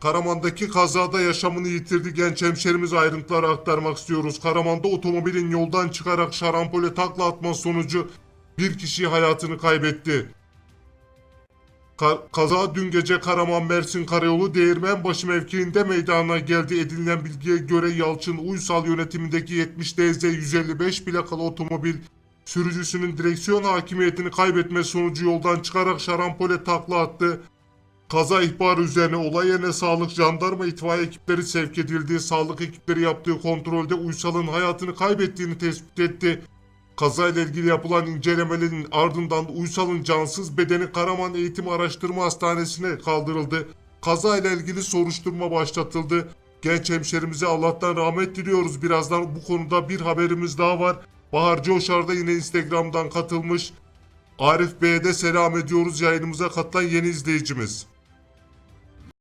Karaman'daki kazada yaşamını yitirdi genç hemşerimiz ayrıntıları aktarmak istiyoruz. Karaman'da otomobilin yoldan çıkarak şarampole takla atması sonucu bir kişi hayatını kaybetti. Ka- kaza dün gece Karaman Mersin Karayolu Değirmenbaşı mevkiinde meydana geldi. Edinilen bilgiye göre Yalçın Uysal yönetimindeki 70 DZ 155 plakalı otomobil sürücüsünün direksiyon hakimiyetini kaybetme sonucu yoldan çıkarak şarampole takla attı. Kaza ihbarı üzerine olay yerine sağlık, jandarma, itfaiye ekipleri sevk edildi. Sağlık ekipleri yaptığı kontrolde Uysal'ın hayatını kaybettiğini tespit etti. Kazayla ilgili yapılan incelemelerin ardından Uysal'ın cansız bedeni Karaman Eğitim Araştırma Hastanesi'ne kaldırıldı. Kazayla ilgili soruşturma başlatıldı. Genç hemşerimize Allah'tan rahmet diliyoruz. Birazdan bu konuda bir haberimiz daha var. Bahar Coşar da yine Instagram'dan katılmış. Arif Bey'e de selam ediyoruz yayınımıza katılan yeni izleyicimiz.